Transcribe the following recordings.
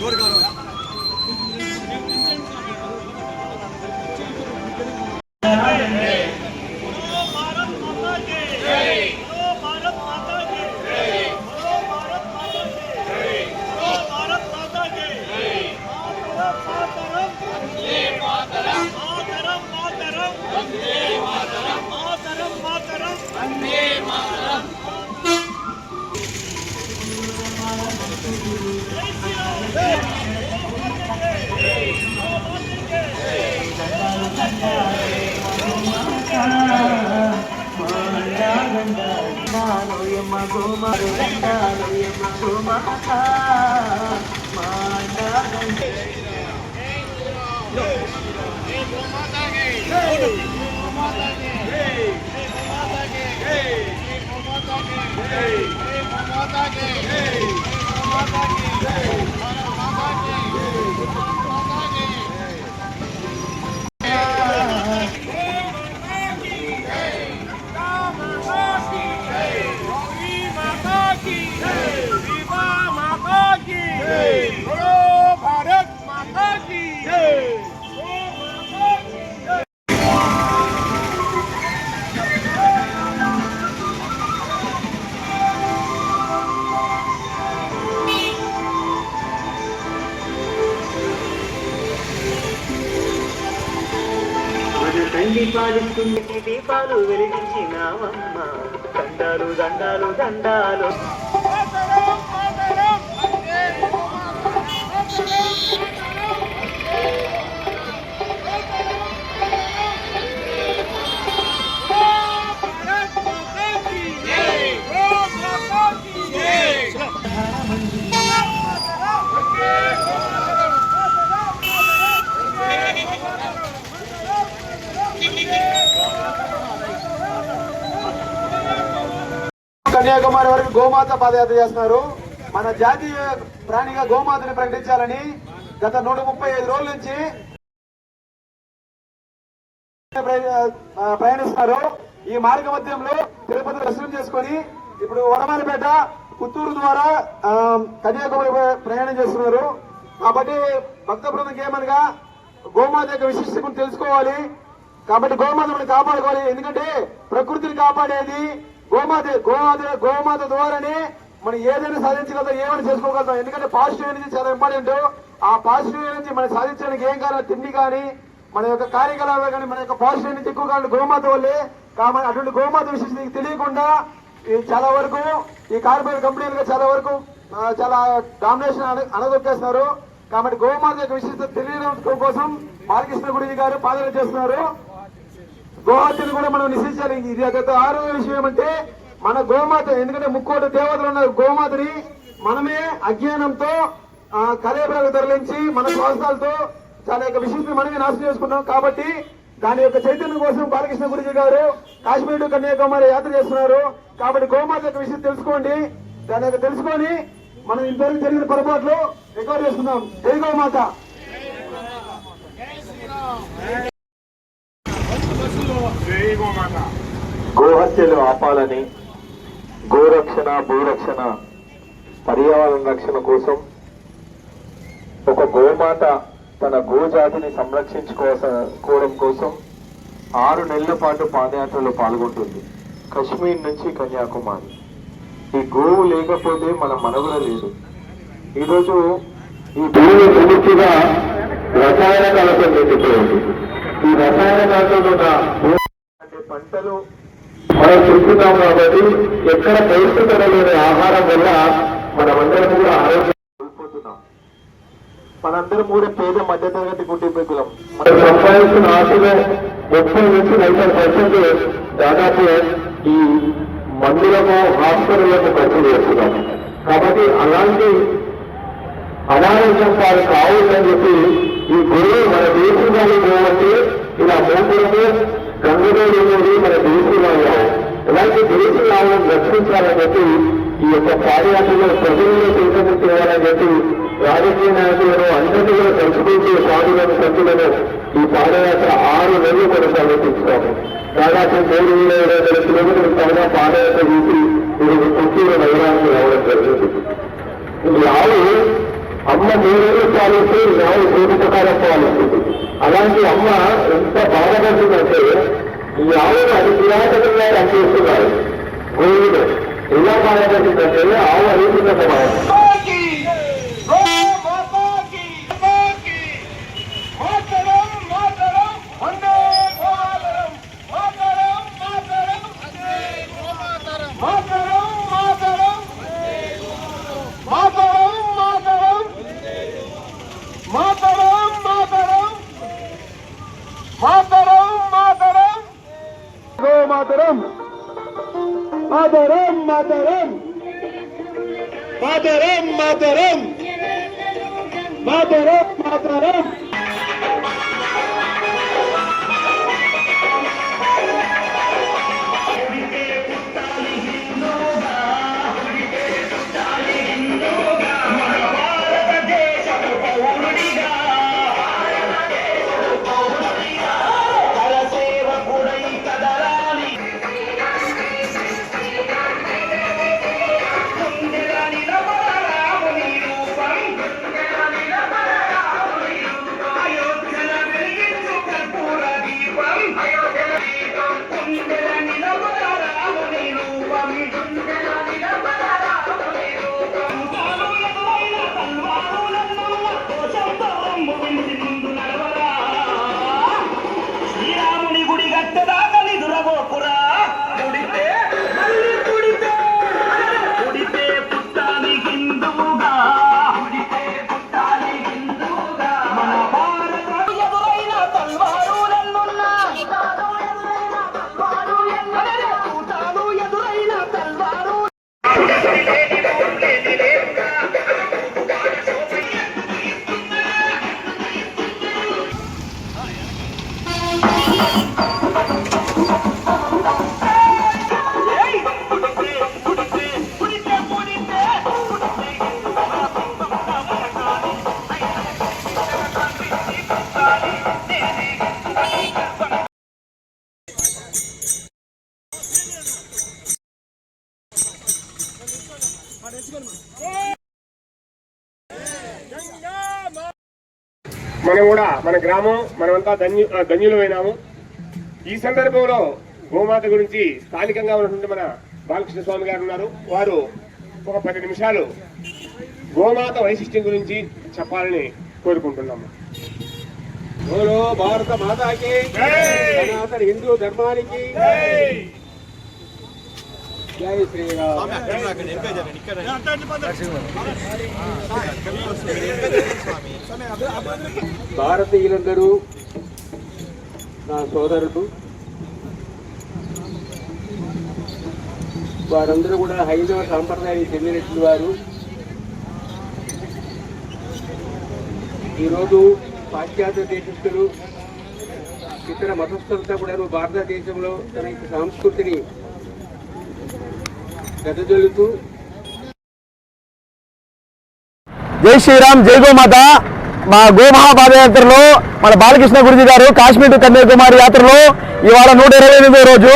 Door కావాలి Yeah. మా తల్లి పాలిస్తుంది. దీపాలు వెలిగించినావమ్మ. దండాలు దండాలు దండాలు. కన్యాకుమారి వరకు గోమాత పాదయాత్ర చేస్తున్నారు. మన జాతీయ ప్రాణిగా గోమాతని ప్రకటించాలని గత నూట ముప్పై ఐదు రోజుల నుంచి ప్రయాణిస్తున్నారు. ఈ మార్గ మధ్యంలో తిరుపతి దర్శనం చేసుకొని ఇప్పుడు వడమారిపేట పుత్తూరు ద్వారా కన్యాకుమారి ప్రయాణం చేస్తున్నారు. కాబట్టి భక్త బృందం ఏమనగా గోమాత యొక్క విశిష్టత తెలుసుకోవాలి. కాబట్టి గోమాతను కాపాడుకోవాలి. ఎందుకంటే ప్రకృతిని కాపాడేది గోమాత గోమాత గోమాత ద్వారానే మనం ఏదైనా సాధించగలుగుతాం ఏమైనా చేసుకోగలుగుతాం. ఎందుకంటే పాజిటివ్ ఎనర్జీ చాలా ఇంపార్టెంట్. ఆ పాజిటివ్ ఎనర్జీ మనం సాధించడానికి ఏం కారణం తిండి కానీ మన యొక్క కార్యకలాపాలు కానీ మన యొక్క పాజిటివ్ ఎనర్జీ ఎక్కువ కానీ గోమాత వల్లే. కాబట్టి అటువంటి గోమాత విశేషం తెలియకుండా ఈ చాలా వరకు ఈ కార్పొరేట్ కంపెనీలుగా చాలా వరకు చాలా డామినేషన్ అనదొక్కేస్తున్నారు కాబట్టి గోమాత యొక్క విశిష్టత తెలియడం కోసం బాలకృష్ణ గుడి గారు పాదన చేస్తున్నారు. గోహత్యను కూడా మనం నిశ్చయించాలి. ఇది ఒక ఆరో విషయం ఏమంటే మన గోమాత ఎందుకంటే ముక్కోటి దేవతలు ఉన్నారు. గోమాతని మనమే అజ్ఞానంతో ఆ, తరలించి మన శ్వాసాలతో చాలా యొక్క విశిష్టత మనమే నాశనం చేసుకున్నాం. కాబట్టి దాని యొక్క చైతన్యం కోసం బాలకృష్ణ గురుజీ గారు కాశ్మీర్ కన్యాకుమారి యాత్ర చేస్తున్నారు. కాబట్టి గోమాత యొక్క విషయం తెలుసుకోండి. దాని యొక్క తెలుసుకొని మనం ఇంతవరకు జరిగిన పొరపాట్లు రికవర్ చేసుకుందాం. జై గోమాత. గోహత్యలు ఆపాలని గోరక్షణ భూరక్షణ పర్యావరణ రక్షణ కోసం ఒక గోమాత తన గోజాతిని సంరక్షించుకోవడం కోసం ఆరు నెలల పాటు పాదయాత్రలో పాల్గొంటుంది. కశ్మీర్ నుంచి కన్యాకుమారి. ఈ గోవు లేకపోతే మన మనవుల లేదు. ఈరోజు ఈ భూమి పూర్తిగా రసాయన కలతో నిండిపోయింది ఈ పంటలు మనం చూస్తున్నాం కాబట్టి ఎక్కడ పరిస్థితుల లేని ఆహారం వల్ల మనమందరం కూడా ఆరోగ్యం కోల్పోతున్నాం. మనందరం కూడా పేద మధ్యతరగతి కుటుంబీకులం మనం సంపాదించిన ఆశలో ముప్పై నుంచి నలభై పర్సెంట్ దాదాపు ఈ మందులకు హాస్పిటళ్ళకు ఖర్చు చేస్తున్నాం. కాబట్టి అలాంటి అనారోగ్యం వారు కావద్దని చెప్పి ఈ గురువు మన దేశంలో పోవంటే ఇలా మోపురము గంగదేవి అనేది మన దేశంలో ఇలాంటి దేశంలో రక్షించాలని చెప్పి ఈ యొక్క పాదయాత్రలో ప్రజల్లో చైతన్యం చేయాలని చెప్పి రాజకీయ నాయకులను అందరినీ కూడా కలుసుకుంటూ స్వాములను సంతులను ఈ పాదయాత్ర ఆరు నెలలు కొనసాగుతున్నాము దాదాపు మూడు వేల ఇరవై వేల కిలోమీటర్ల పైన పాదయాత్ర తీసి ఇది పుత్తూరు నగరానికి రావడం జరిగింది. ఈ ఆవు అమ్మ మూడేళ్ళు పాలిస్తే ఈ కోటి ప్రకారం పాలిస్తుంది. అలాంటి అమ్మ ఎంత బాధపడుతుందంటే ఈ ఆవును అది కిరాటకంగా పనిచేస్తున్నారు గోవులు ఎలా బాధపడుతుందంటే ఆవు అడుగుతున్నంత బాధ. మనం కూడా మన గ్రామం మనమంతా ధన్యు ధన్యులమైనాము ఈ సందర్భంలో గోమాత గురించి స్థానికంగా ఉన్నటువంటి మన బాలకృష్ణ స్వామి గారు ఉన్నారు. వారు ఒక పది నిమిషాలు గోమాత వైశిష్ట్యం గురించి చెప్పాలని కోరుకుంటున్నాము భారత మాతాకి సనాతన హిందూ ధర్మానికి భారతీయులందరూ నా సోదరులు వారందరూ కూడా హైందవ సాంప్రదాయానికి చెందినట్లు వారు. ఈరోజు పాశ్చాత్య దేశస్తులు ఇతర మతస్థులతో కూడా భారతదేశంలో తన యొక్క సంస్కృతిని వెదజల్లుతూ జై శ్రీరామ్ జై గోమాత. మా గోమహా పాదయాత్రలో మన బాలకృష్ణ గురుజీ గారు కాశ్మీర్ టు కన్యాకుమారి యాత్రలో ఇవాళ నూట ఇరవై ఎనిమిదో రోజు.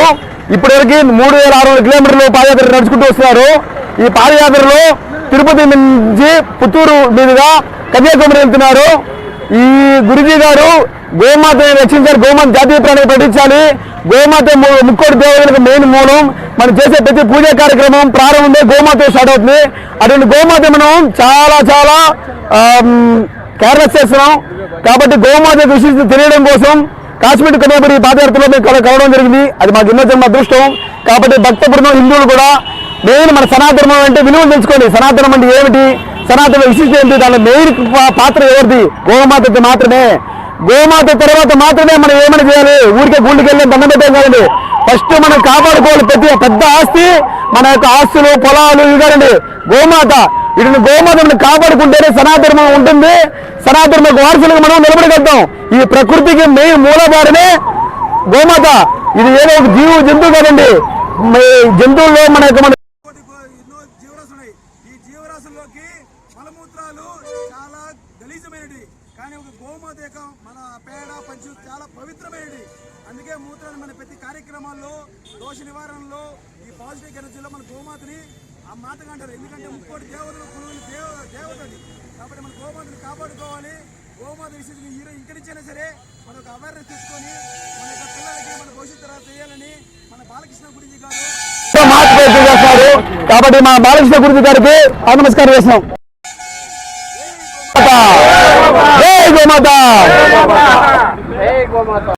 ఇప్పటివరకు మూడు వేల ఆరు వందల కిలోమీటర్లు పాదయాత్ర నడుచుకుంటూ వస్తున్నారు. ఈ పాదయాత్రలో తిరుపతి నుంచి పుత్తూరు మీదుగా కన్యాకుమారి వెళ్తున్నారు. ఈ గురుజీ గారు గోమాతని రక్షించాలి గోమాత జాతీయ ప్రాణి పఠించాలి గోమాత ముక్కోటి దేవతలకు మెయిన్ మూలం. మనం చేసే ప్రతి పూజా కార్యక్రమం ప్రారంభంలో గోమాత స్టార్ట్ అవుతుంది. అటువంటి గోమాత మనం చాలా చాలా కేర్లెస్ చేస్తున్నాం. కాబట్టి గోమాత విశిష్టత తెలియడం కోసం కాశ్మీర్ కన్యాపురి పాదయాత్రలో మేము కలవడం జరిగింది. అది మాకు ఎన్నో జన్మ అదృష్టం. కాబట్టి భక్త బృందం హిందువులు కూడా మెయిన్ మన సనాతనం అంటే విలువలు తెలుసుకోండి. సనాతనం అంటే ఏమిటి? సనాతన విశిష్టం ఏంటి? దాని మెయిన్ పాత్ర ఎవరిది? గోమాతది మాత్రమే. గోమాత తర్వాత మాత్రమే మనం ఏమైనా చేయాలి? ఊరికే గుళ్ళకి వెళ్ళి దండం పెట్టాం కాదండి. ఫస్ట్ మనం కాపాడుకోవాలి ప్రతి పెద్ద ఆస్తి. మన యొక్క ఆస్తులు పొలాలు ఇవి గోమాత. వీటిని గోమాతను కాపాడుకుంటేనే సనాతనం ఉంటుంది. సనాతన వారసులకు మనం నిలబడగలుగుతాం. ఈ ప్రకృతికి మెయిన్ మూలధారనే గోమాత. ఇది ఏదో ఒక జీవు జంతువు కదండి. జంతువుల్లో మన యొక్క మన కోటి కో- ఎన్నో జీవరాశులు చాలా గలీజమైనవి. కానీ ఒక గోమాత యొక్క మన పేడ పంచు చాలా పవిత్రమైనది. అందుకే మూత్రాన్ని మన ప్రతి కార్యక్రమాల్లో దోష నివారణలో ఈ పాజిటివ్ ఎనర్జీలో మన గోమాతని ఆ మాతగా అంటారు. ఎందుకంటే ముక్కోటి దేవతలు గురువులు దేవ దేవతది కాబట్టి మన గోమాతని కాపాడుకోవాలి. గోమాత విషయంలో హీరో ఇంటి నుంచైనా సరే మన ఒక అవేర్నెస్ తీసుకొని మన యొక్క పిల్లలకి మన భవిష్యత్తు తర్వాత చేయాలని మన బాలకృష్ణ గురించి గారు కాబట్టి మా బాలకృష్ణ గురుజీ గారికి ఆ నమస్కారం చేస్తున్నాం. జై గోమాత